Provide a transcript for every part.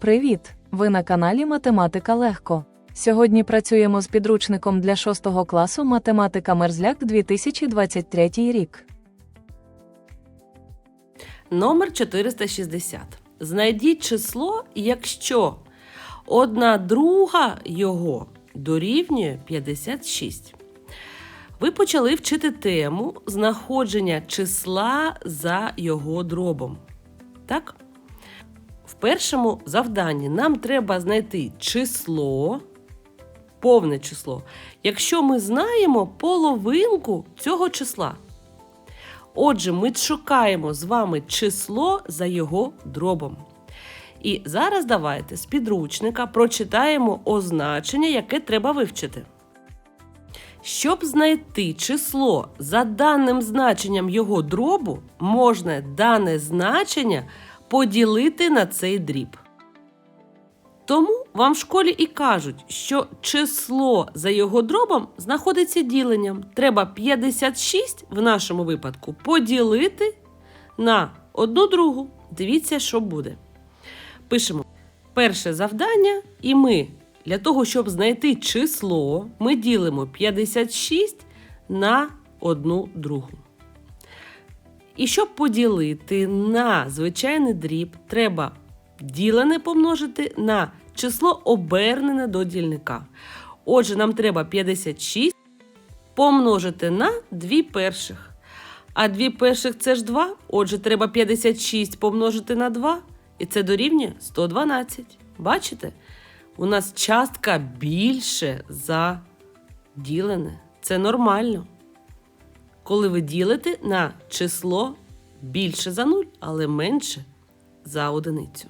Привіт! Ви на каналі Математика Легко. Сьогодні працюємо з підручником для 6 класу Математика Мерзляк 2023 рік. Номер 460. Знайдіть число, якщо одна друга його дорівнює 56. Ви почали вчити тему знаходження числа за його дробом. Так? Першому завданні нам треба знайти число, повне число, якщо ми знаємо половинку цього числа. Отже, ми шукаємо з вами число за його дробом. І зараз давайте з підручника прочитаємо означення, яке треба вивчити. Щоб знайти число за даним значенням його дробу, можна дане значення поділити на цей дріб. Тому вам в школі і кажуть, що число за його дробом знаходиться діленням. Треба 56 в нашому випадку поділити на одну другу. Дивіться, що буде. Пишемо перше завдання, і ми для того, щоб знайти число, ми ділимо 56 на одну другу. І щоб поділити на звичайний дріб, треба ділене помножити на число обернене до дільника. Отже, нам треба 56 помножити на 2 перших. А 2 перших це ж 2. Отже, треба 56 помножити на 2. І це дорівнює 112. Бачите? У нас частка більше за ділене. Це нормально. Коли ви ділите на число більше за 0, але менше за одиницю.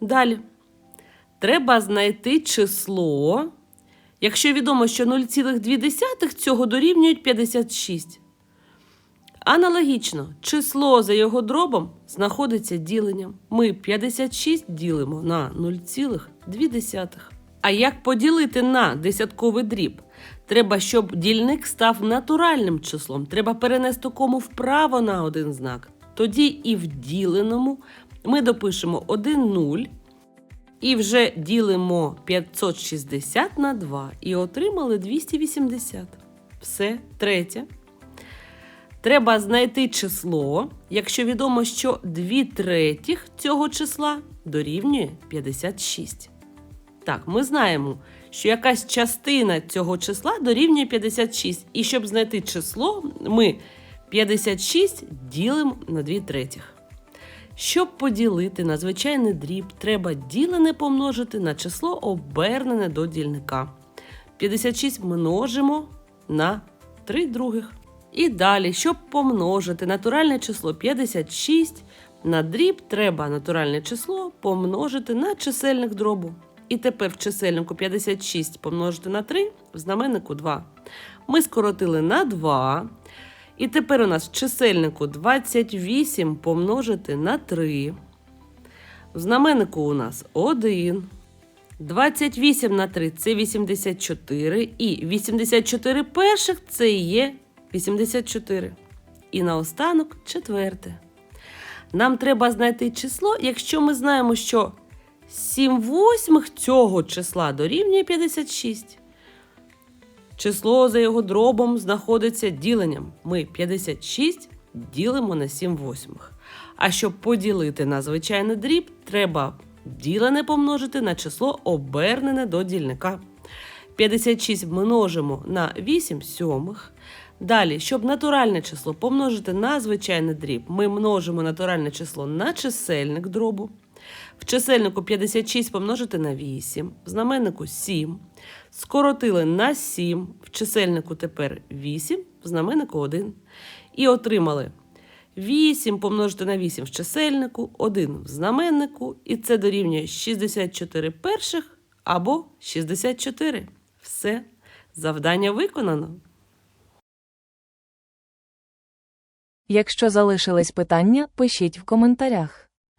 Далі. Треба знайти число. Якщо відомо, що 0,2 цього дорівнюють 56. Аналогічно, число за його дробом знаходиться діленням. Ми 56 ділимо на 0,2. А як поділити на десятковий дріб? Треба, щоб дільник став натуральним числом. Треба перенести кому вправо на один знак. Тоді і в діленому ми допишемо 1 0 і вже ділимо 560 на 2 і отримали 280. Все, третє. Треба знайти число, якщо відомо, що 2 третіх цього числа дорівнює 56. Так, ми знаємо, що якась частина цього числа дорівнює 56. І щоб знайти число, ми 56 ділимо на 2 третіх. Щоб поділити на звичайний дріб, треба ділене помножити на число обернене до дільника. 56 множимо на 3 других. І далі, щоб помножити натуральне число 56 на дріб, треба натуральне число помножити на чисельник дробу. І тепер в чисельнику 56 помножити на 3, в знаменнику 2. Ми скоротили на 2. І тепер у нас в чисельнику 28 помножити на 3. В знаменнику у нас 1. 28 на 3 це 84. І 84 перших це є 84. І наостанок четверте. Нам треба знайти число, якщо ми знаємо, що 7 восьмих цього числа дорівнює 56. Число за його дробом знаходиться діленням. Ми 56 ділимо на 7 восьмих. А щоб поділити на звичайний дріб, треба ділене помножити на число обернене до дільника. 56 множимо на 8 сьомих. Далі, щоб натуральне число помножити на звичайний дріб, ми множимо натуральне число на чисельник дробу. В чисельнику 56 помножити на 8, в знаменнику 7. Скоротили на 7, в чисельнику тепер 8, в знаменнику 1. І отримали 8 помножити на 8 в чисельнику, 1 в знаменнику, і це дорівнює 64 перших або 64. Все, завдання виконано. Якщо залишились питання, пишіть в коментарях.